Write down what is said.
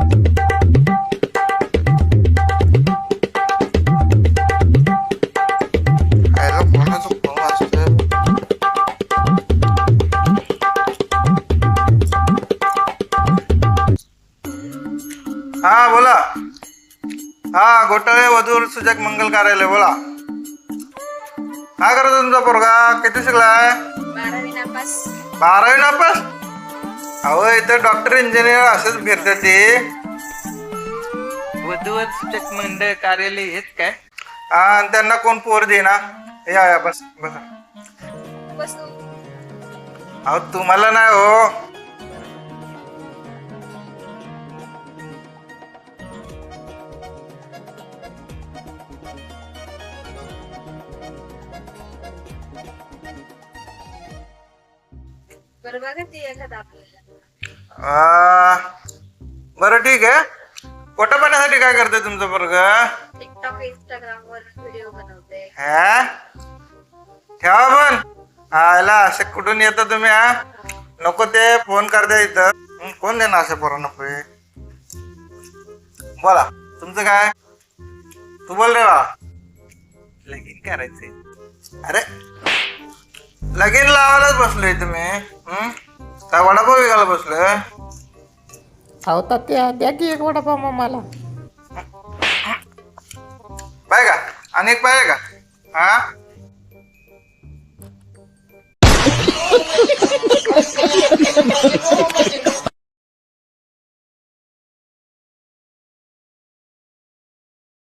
हा बोला. हा घोटाळे वधूवर सुजक मंगल कार्यालय बोला. काय करतो तुमचा पोरगा? किती शिकलाय? बारावी नापास. बारावी नापास? अहो इथं डॉक्टर इंजिनियर असंच फिरतात ते. वधूवर सूचक मंडळ कार्यालय हेच काय? हा आणि त्यांना कोण पोर देना या या बस बस. बसू. अहो तुम्हाला नाही हो. बरं बघा ती एखादा आपल्याला आ, बरं ठीक आहे. पोटा पाण्यासाठी काय करते तुमचं पोरग? टिकटॉक इंस्टाग्राम वर व्हिडिओ बनवते. हा? ठेवा पण. आयला असं कुठून येतं तुम्ही हा? नको ते फोन करता इथं. हं, कोण देणार असं पोरांना पैसे बोला तुमचं काय? तू बोल रे बा लगीन करायचंय. अरे लगीन लावायलाच बसलोय तुम्ही? काय वडापाव विकायला बसलोय अहो तात्या द्या की एक वडापाव मग मला. पाहिजे का? अनेक पाहिजे का? हा?